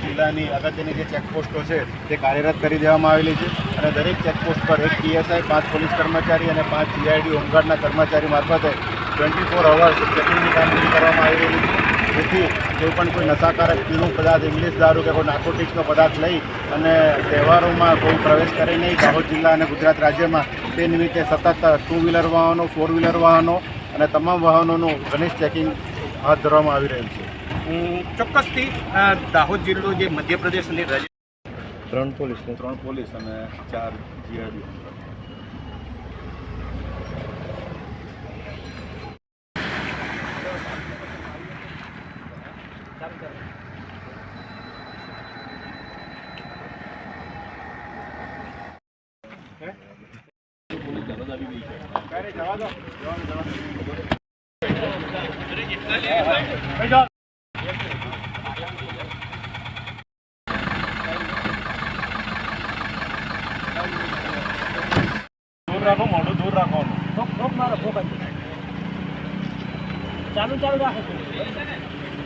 જિલ્લાની અગત્યની જે ચેકપોસ્ટો છે તે કાર્યરત કરી દેવામાં આવેલી છે અને દરેક ચેકપોસ્ટ પર એક પીએસઆઈ પાંચ પોલીસ કર્મચારી અને પાંચ સીઆઈડી હોમગાર્ડના કર્મચારી મારફતે ટ્વેન્ટી ફોર અવર્સ ચેકિંગની કામગીરી કરવામાં આવી રહી છે. જેથી કોઈ પણ કોઈ નશાકારક પીણું પદાર્થ, ઇંગ્લિશ દારૂ કે કોઈ નાર્કોટિક્સનો પદાર્થ લઈ અને તહેવારોમાં કોઈ પ્રવેશ કરે નહીં, દાહોદ જિલ્લા અને ગુજરાત રાજ્યમાં તે નિમિત્તે સતત ટુ વ્હીલર વાહનો ફોર વ્હીલર વાહનો અને તમામ વાહનોનું ઘનિષ્ઠ ચેકિંગ હાથ ધરવામાં આવી રહ્યું છે. ચોક્કસથી દાહોદ જિલ્લો જે મધ્યપ્રદેશ અને ત્રણ પોલીસ ત્રણ પોલીસ અને ચાર જીઆરડી. જવા દો દૂર રાખો મોઢું દૂર રાખવાનું. ચાલુ ચાલુ રાખો.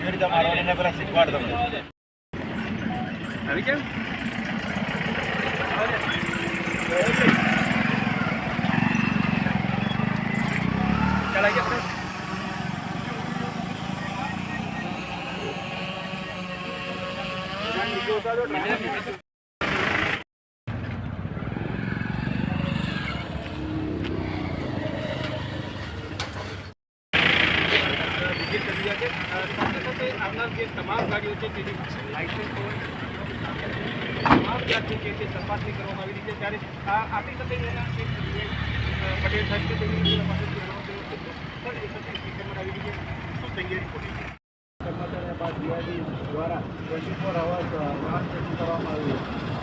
એ રીતે મારવાડીને પેલા શીખવાડ તમને. આવી ચાલ આવી ગયા વિઝિટ કરી રહ્યા છે અ, સાથે સાથે આવનાર જે તમામ ગાડીઓ છે તેની લાઇસન્સ તમામ જાતની જે છે કરવામાં આવી રહી છે, ત્યારે આ આપણી સાથે પટેલ સાહેબ છે તેની સિસ્ટમ આવી રહી છે, શું છે કર્મચારીઓ બાદ જીઆરડી દ્વારા ટ્વેન્ટી ફોર અવર્સ વાહન ચેકિંગ કરવામાં આવ્યું.